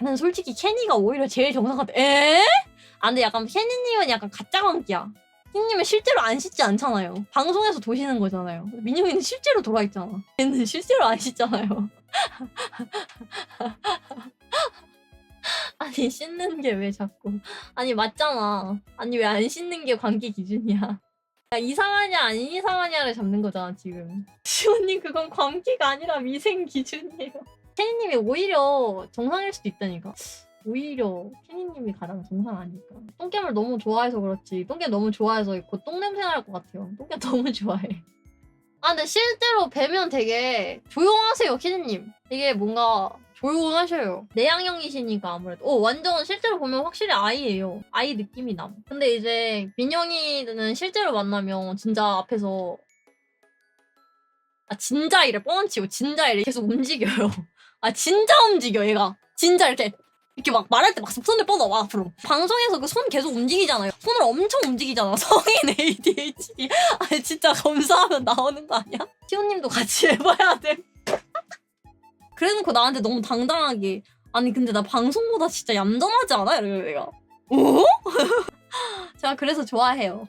나는 솔직히 케니가 오히려 제일 정상 같아. 에? 아 근데 약간 케니님은 약간 가짜 광기야. 케니님은 실제로 안 씻지 않잖아요. 방송에서 도시는 거잖아요. 민영이는 실제로 돌아 있잖아. 걔는 실제로 안 씻잖아요. 아니 씻는 게 왜 자꾸 아니 맞잖아 아니 왜 안 씻는 게 관계 기준이야 야, 이상하냐 안 이상하냐를 잡는 거잖아 지금 시온님 그건 관계가 아니라 위생 기준이에요 케니님이 오히려 정상일 수도 있다니까 오히려 케니님이 가장 정상 아닐까 똥겜을 너무 좋아해서 그렇지 똥겜 너무 좋아해서 곧 똥냄새 날 것 같아요 똥겜 너무 좋아해 아 근데 실제로 뵈면 되게 조용하세요 케니님 되게 뭔가 조용하셔요. 내향형이시니까 아무래도. 오, 완전 실제로 보면 확실히 아이예요. 아이 느낌이 남. 근데 이제 민영이는 실제로 만나면 진짜 앞에서 아 진짜 이래 뻥치고 진짜 이래 계속 움직여요. 아 진짜 움직여 얘가. 진짜 이렇게 이렇게 막 말할 때 막 손을 뻗어 와 앞으로. 방송에서 그 손 계속 움직이잖아요. 손을 엄청 움직이잖아. 성인 ADHD. 아니 진짜 검사하면 나오는 거 아니야? 시호님도 같이 해봐야 돼. 그래놓고 나한테 너무 당당하게 아니 근데 나 방송보다 진짜 얌전하지 않아? 이러고 내가 어? 제가 그래서 좋아해요